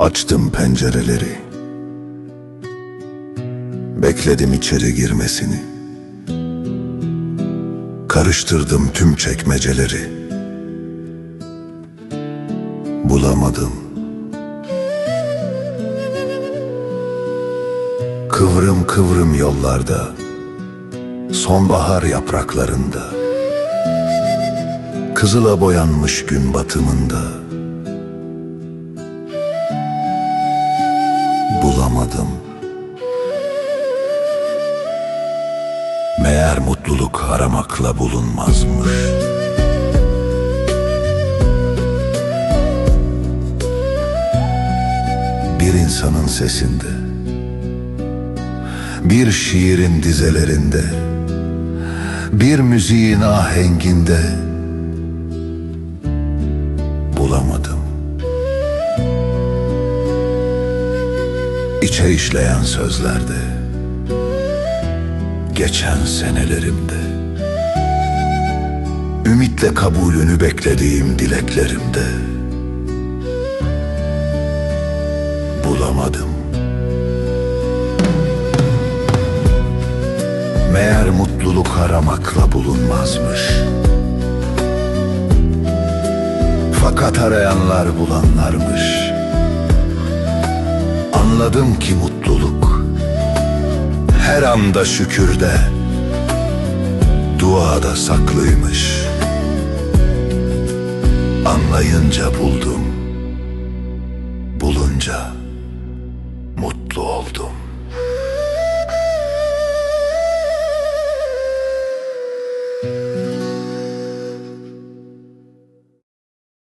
Açtım pencereleri. Bekledim içeri girmesini. Karıştırdım tüm çekmeceleri. Bulamadım. Kıvrım kıvrım yollarda, sonbahar yapraklarında, kızıla boyanmış gün batımında, bulamadım. Meğer mutluluk aramakla bulunmazmış. Bir insanın sesinde, bir şiirin dizelerinde, bir müziğin ahenginde bulamadım. İçe işleyen sözlerde, geçen senelerimde, ümitle kabulünü beklediğim dileklerimde bulamadım. Meğer mutluluk aramakla bulunmazmış. Fakat arayanlar bulanlarmış. Anladım ki mutluluk her anda şükürde, duada saklıymış. Anlayınca buldum,